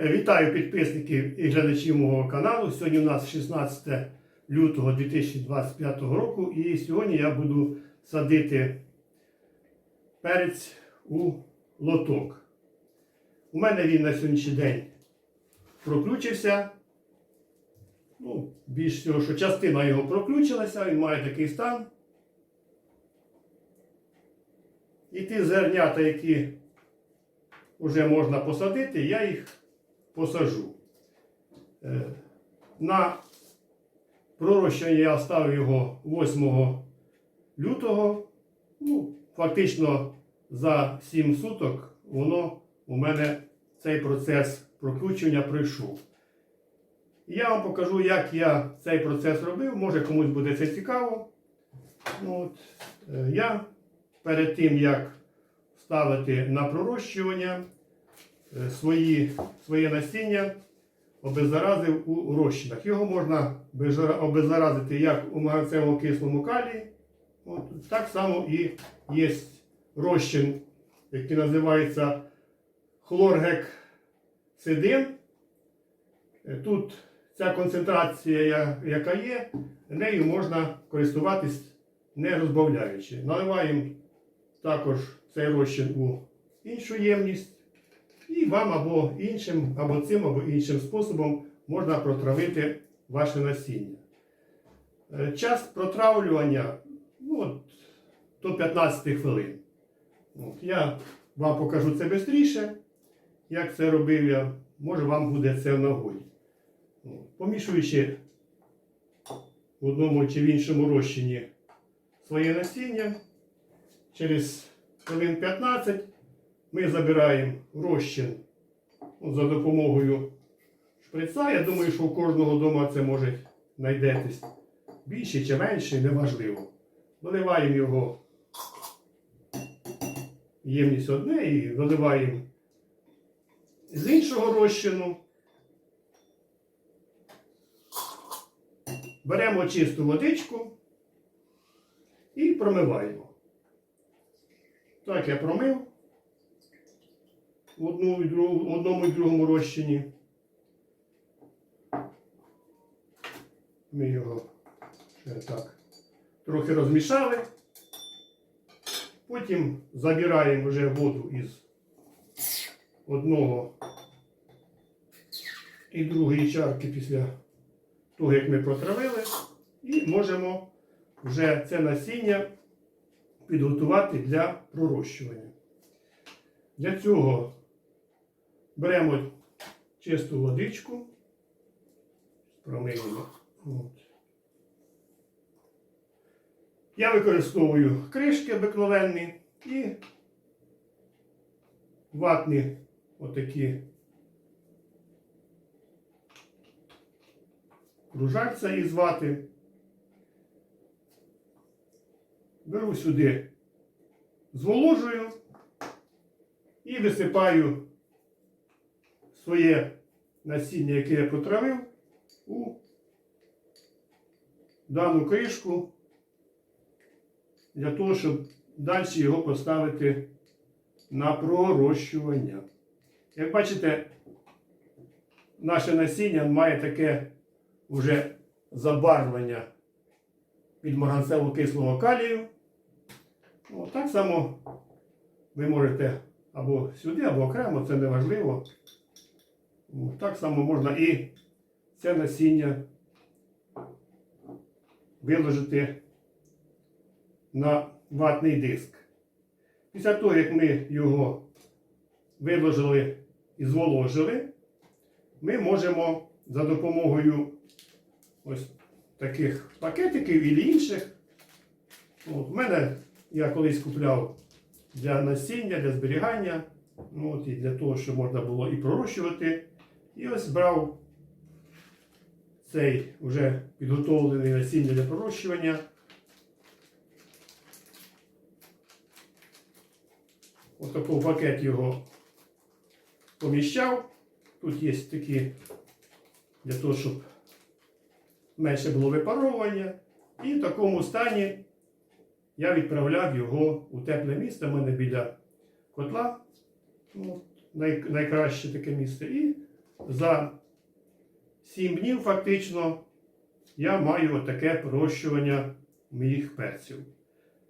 Вітаю підписників і глядачів мого каналу. Сьогодні у нас 16 лютого 2025 року і сьогодні я буду садити перець у лоток. У мене він на сьогоднішній день проключився. Ну, більш всього, що частина його проключилася, він має такий стан. І ті зернята, які вже можна посадити, я їх посажу. Е, На пророщення я ставив його 8 лютого. Ну, фактично за 7 суток воно у мене цей процес прокручування пройшов. Я вам покажу, як я цей процес робив. Може комусь буде це цікаво. Ну, от, е, я перед тим, як ставити на пророщування, свої, своє насіння обеззаразив у розчинах. Його можна обеззаразити як у марганцевому кислому калії, от, так само і є розчин, який називається хлоргексидин. Е, Тут ця концентрація, яка є, нею можна користуватись не розбавляючи. Наливаємо також цей розчин у іншу ємність. І вам або іншим, або цим, або іншим способом можна протравити ваше насіння. Е, Час протравлювання ну, от, до 15 хвилин. От, я вам покажу це швидше. Як це робив я, може вам буде це в нагоді. Помішуючи в одному чи в іншому розчині своє насіння, через хвилин 15 ми забираємо розчин за допомогою шприца. Я думаю, що у кожного вдома це може знайдетесь більше чи менше, неважливо. Виливаємо його ємність одне і виливаємо з іншого розчину. Беремо чисту водичку і промиваємо. Так, я промив в одну і другу, в одному і другому розчині. Ми його ще так трохи розмішали. Потім забираємо вже воду із одного і другої чарки після того, як ми протравили, і можемо вже це насіння підготувати для пророщування. Для цього беремо чисту водичку, промиємо. Я використовую кришки обикновенні і ватні отакі кружальця із вати. Беру сюди, зволожую і висипаю своє насіння, яке я протравив, у дану кришку для того, щоб далі його поставити на пророщування. Як бачите, наше насіння має таке вже забарвлення від марганцево-кислого калію. О, так само ви можете або сюди, або окремо, це не важливо. Так само можна і це насіння виложити на ватний диск. Після того, як ми його виложили і зволожили, ми можемо за допомогою ось таких пакетиків і інших. От, в мене я колись купляв для насіння, для зберігання, от, і для того, щоб можна було і пророщувати. І ось брав цей вже підготовлений насіння для пророщування. Ось такий пакет його поміщав. Тут є такі для того, щоб менше було випаровування. І в такому стані я відправляв його у тепле місце. У мене біля котла. Най, найкраще таке місце. І за 7 днів фактично я маю таке пророщування моїх перців.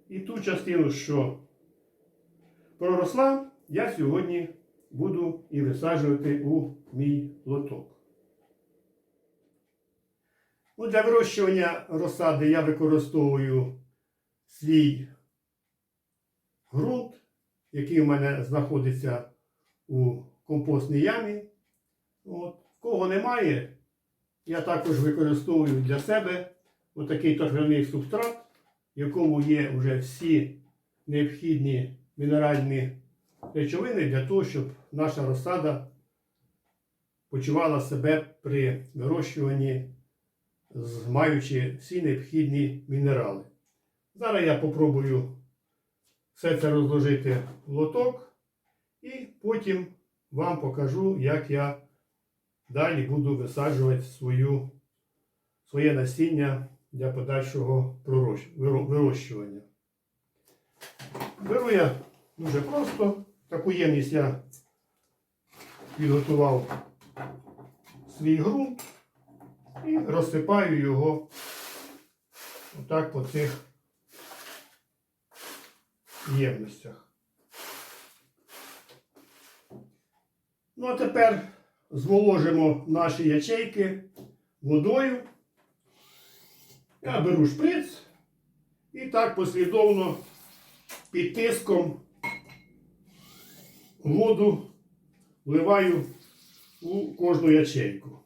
І ту частину, що проросла, я сьогодні буду і висаджувати у мій лоток. Ну, для вирощування розсади я використовую свій ґрунт, який у мене знаходиться у компостній ямі. От. Кого немає, я також використовую для себе отакий торфяний субстрат, в якому є вже всі необхідні мінеральні речовини для того, щоб наша розсада почувала себе при вирощуванні, маючи всі необхідні мінерали. Зараз я попробую все це розложити в лоток і потім вам покажу, як я далі буду висаджувати свою, своє насіння для подальшого вирощування. Беру я дуже просто. Таку ємність я підготував свій ґрунт і розсипаю його отак по цих ємностях. Ну а тепер зволожимо наші ячейки водою. Я беру шприц і так послідовно під тиском воду вливаю у кожну ячейку.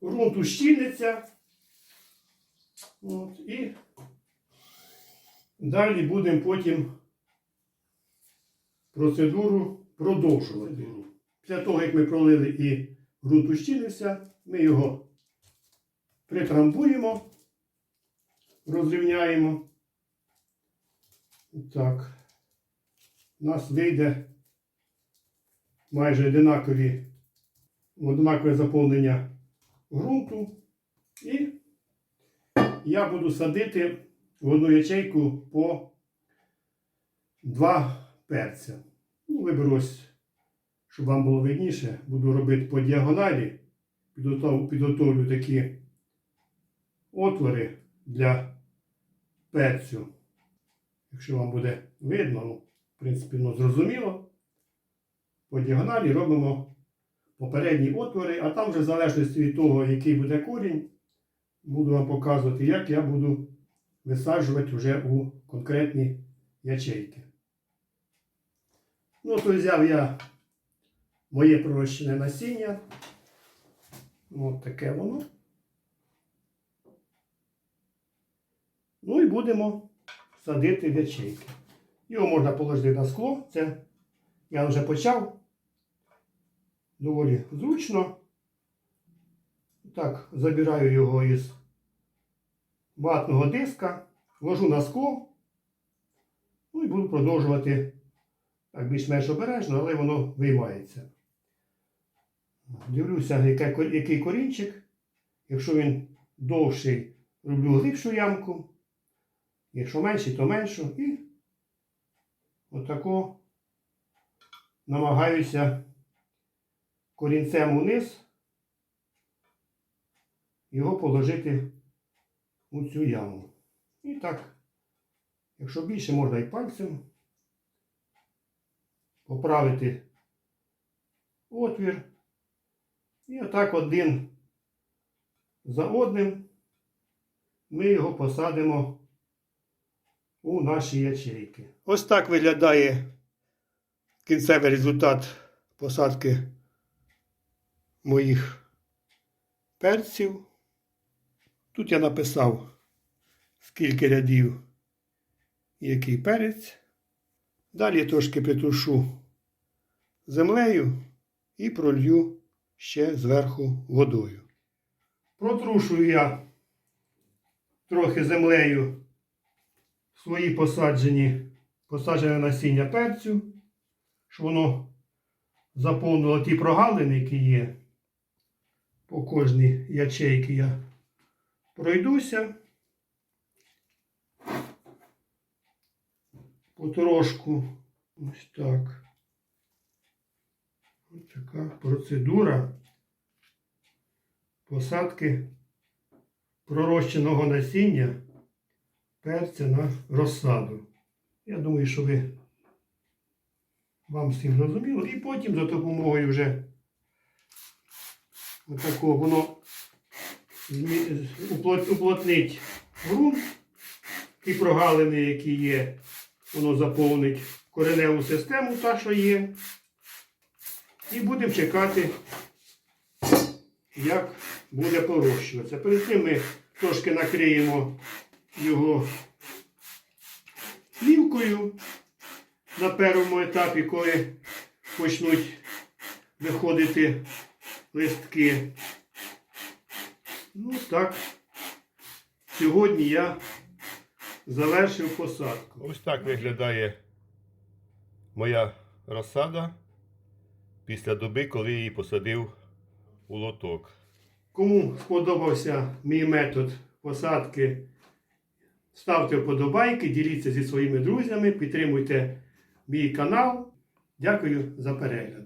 Грунт ущільниться. От, і далі будемо потім процедуру продовжувати. Після того, як ми пролили і ґрунт ущільнився, ми його притрамбуємо, розрівняємо. Так. У нас вийде майже одинакові, одинакове заповнення ґрунту. І я буду садити в одну ячейку по два перця. Ну, виберу ось, щоб вам було видніше, буду робити по діагоналі. Підготов- Підготовлю такі отвори для перцю. Якщо вам буде видно, ну, в принципі, ну, зрозуміло. По діагоналі робимо попередні отвори, а там вже в залежності від того, який буде корінь, буду вам показувати, як я буду висаджувати вже у конкретні ячейки. Ну, то взяв я моє пророщене насіння. Ось таке воно. Ну і будемо садити в ячейки. Його можна положити на скло. Це я вже почав. Доволі зручно. Так, забираю його із ватного диска, ложу на скло. Ну і буду продовжувати так більш-менш обережно, але воно виймається. Дивлюся, який корінчик. Якщо він довший, роблю глибшу ямку. Якщо менший, то меншу. І отако намагаюся корінцем униз його положити у цю яму. І так, якщо більше, можна і пальцем поправити отвір. І отак один за одним ми його посадимо у наші ячейки. Ось так виглядає кінцевий результат посадки моїх перців. Тут я написав, скільки рядів який перець. Далі трошки притушу землею і пролью ще зверху водою. Протрушую я трохи землею свої посаджені, посаджене насіння перцю, щоб воно заповнило ті прогалини, які є. По кожній ячейки я пройдуся. Потрошку. Ось так. Ось така процедура посадки пророщеного насіння перця на розсаду. Я думаю, що ви вам всім зрозуміло. І потім за допомогою вже такого воно уплотнить ґрунт, ті прогалини, які є, воно заповнить кореневу систему, та, що є. І будемо чекати, як буде порощуватися. Перед тим ми трошки накриємо його плівкою на першому етапі, коли почнуть виходити листки. Ну так, сьогодні я завершив посадку. Ось так виглядає моя розсада після доби, коли її посадив у лоток. Кому сподобався мій метод посадки, ставте вподобайки, діліться зі своїми друзями, підтримуйте мій канал. Дякую за перегляд.